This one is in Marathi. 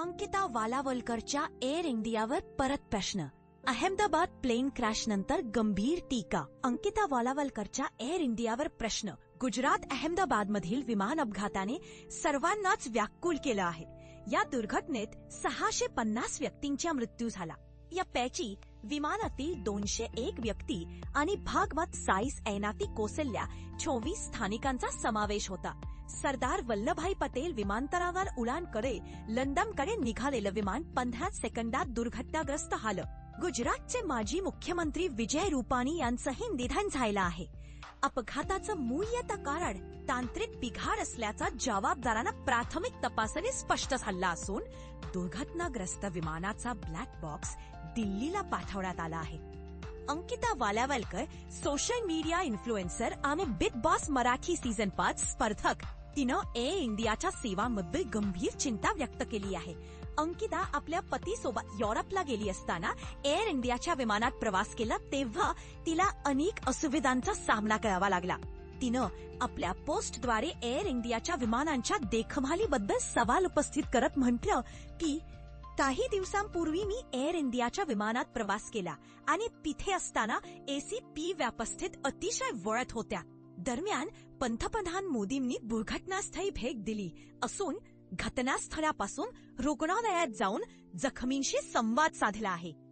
अंकिता वालावलकरच्या एअर इंडियावर परत प्रश्न. अहमदाबाद प्लेन क्रॅश नंतर गंभीर टीका. अंकिता वालावलकरच्या एअर इंडियावर प्रश्न. गुजरात अहमदाबाद मधील विमान अपघाताने सर्वांनाच व्याकुल केलं आहे. या दुर्घटनेत सहाशे पन्नास व्यक्तींचा मृत्यू झाला. यापैकी विमानातील दोनशे एक व्यक्ती आणि भागवत साईस ऐनाती कोसल्या चोवीस स्थानिकांचा समावेश होता. सरदार वल्लभभाई पटेल विमानतळावर उडान करे लंडनकडे निघालेलं विमान पंधरा सेकंदात दुर्घटनाग्रस्त झालं. गुजरातचे माजी मुख्यमंत्री विजय रुपाणी यांचंही निधन झालं आहे. अपघाताचं मूल्यत कारण तांत्रिक बिघाड असल्याचा जबाबदारांना प्राथमिक तपासाने स्पष्ट झाला असून दुर्घटनाग्रस्त विमानाचा ब्लॅक बॉक्स दिल्लीला पाठवण्यात आला आहे. Ankita Walawalkar social media influencer आणि बिग बॉस मराठी सीझन पाच स्पर्धक. तिनं ए इंडियाच्या सेवांबद्दल गंभीर चिंता व्यक्त केली आहे. अंकिता आपल्या पतीसोबत युरोपला गेली असताना एअर इंडियाच्या विमानात प्रवास केला तेव्हा तिला अनेक असुविधांचा सामना करावा लागला. तिनं आपल्या पोस्टद्वारे एअर इंडियाच्या विमानांच्या देखभालीबद्दल सवाल उपस्थित करत म्हटलं की काही दिवसांपूर्वी मी एअर इंडियाच्या विमानात प्रवास केला आणि तिथे असताना एसी पी व्यापस्थित अतिशय वळत होत्या. दरम्यान पंतप्रधान मोदींनी दुर्घटनास्थळी भेट दिली असून घटनास्थळापासून रुग्णालयात जाऊन जखमींशी संवाद साधला आहे.